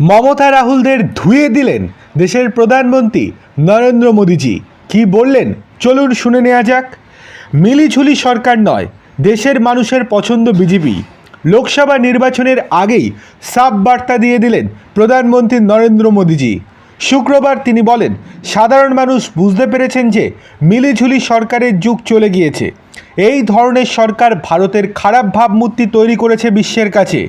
মমতা রাহুলদের ধুয়ে দিলেন দেশের প্রধানমন্ত্রী নরেন্দ্র মোদীজি। কি বললেন? চলুন শুনে নেওয়া যাক। মিলিঝুলি সরকার নয়, দেশের মানুষের পছন্দ বিজেপি। লোকসভা নির্বাচনের আগেই সাব বার্তা দিয়ে দিলেন প্রধানমন্ত্রী নরেন্দ্র মোদীজি। শুক্রবার তিনি বলেন, সাধারণ মানুষ বুঝতে পেরেছেন যে মিলিঝুলি সরকারের যুগ চলে গিয়েছে। এই ধরনের সরকার ভারতের খারাপ ভাবমূর্তি তৈরি করেছে বিশ্বের কাছে।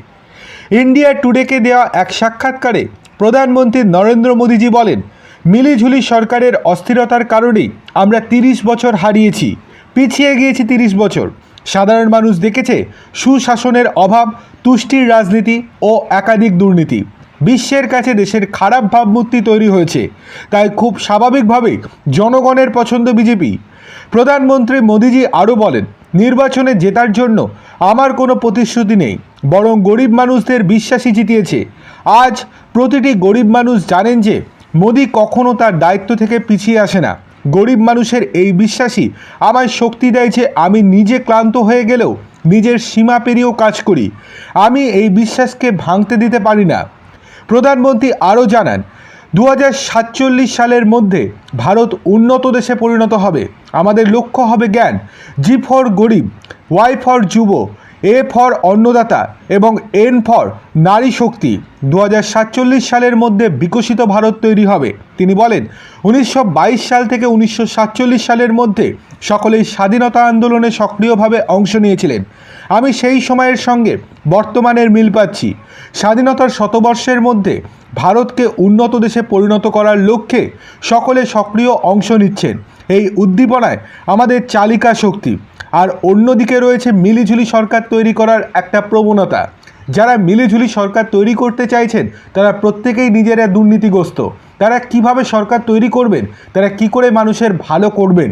ইন্ডিয়া টুডেকে দেওয়া এক সাক্ষাৎকারে প্রধানমন্ত্রী নরেন্দ্র মোদীজি বলেন, মিলিঝুলি সরকারের অস্থিরতার কারণেই আমরা তিরিশ বছর হারিয়েছি, পিছিয়ে গিয়েছি তিরিশ বছর। সাধারণ মানুষ দেখেছে সুশাসনের অভাব, তুষ্টির রাজনীতি ও একাধিক দুর্নীতি। বিশ্বের কাছে দেশের খারাপ ভাবমূর্তি তৈরি হয়েছে, তাই খুব স্বাভাবিকভাবেই জনগণের পছন্দ বিজেপি। প্রধানমন্ত্রী মোদীজি আরও বলেন নির্বাচনে জেতার জন্য আমার কোনো প্রতিশ্রুতি নেই, বরং গরিব মানুষদের বিশ্বাসই জিতিয়েছে। আজ প্রতিটি গরিব মানুষ জানেন যে মোদী কখনও তার দায়িত্ব থেকে পিছিয়ে আসে না। গরিব মানুষের এই বিশ্বাসই আমায় শক্তি দেয় যে আমি নিজে ক্লান্ত হয়ে গেলেও নিজের সীমা পেরিয়েও কাজ করি। আমি এই বিশ্বাসকে ভাঙতে দিতে পারি না। প্রধানমন্ত্রী আরও জানান দু হাজার সাতচল্লিশ সালের মধ্যে ভারত উন্নত দেশে পরিণত হবে। আমাদের লক্ষ্য হবে জ্ঞান। জি ফর গরিব ওয়াই ফর যুব এ ফর অন্নদাতা এবং এন ফর নারী শক্তি। দু হাজার সাতচল্লিশ সালের মধ্যে বিকশিত ভারত তৈরি হবে। তিনি বলেন, উনিশশো বাইশ সাল থেকে উনিশশো সাতচল্লিশ সালের মধ্যে সকলেই স্বাধীনতা আন্দোলনে সক্রিয়ভাবে অংশ নিয়েছিলেন। আমি সেই সময়ের সঙ্গে বর্তমানের মিল পাচ্ছি। স্বাধীনতার শতবর্ষের মধ্যে ভারতকে উন্নত দেশে পরিণত করার লক্ষ্যে সকলে সক্রিয় অংশ নিচ্ছেন। এই উদ্দীপনায় আমাদের চালিকা শক্তি। আর অন্যদিকে রয়েছে মিলিঝুলি সরকার তৈরি করার একটা প্রবণতা। যারা মিলিঝুলি সরকার তৈরি করতে চাইছেন, তারা প্রত্যেকেই নিজেরা দুর্নীতিগ্রস্ত। তারা কীভাবে সরকার তৈরি করবেন, তারা কি করে মানুষের ভালো করবেন?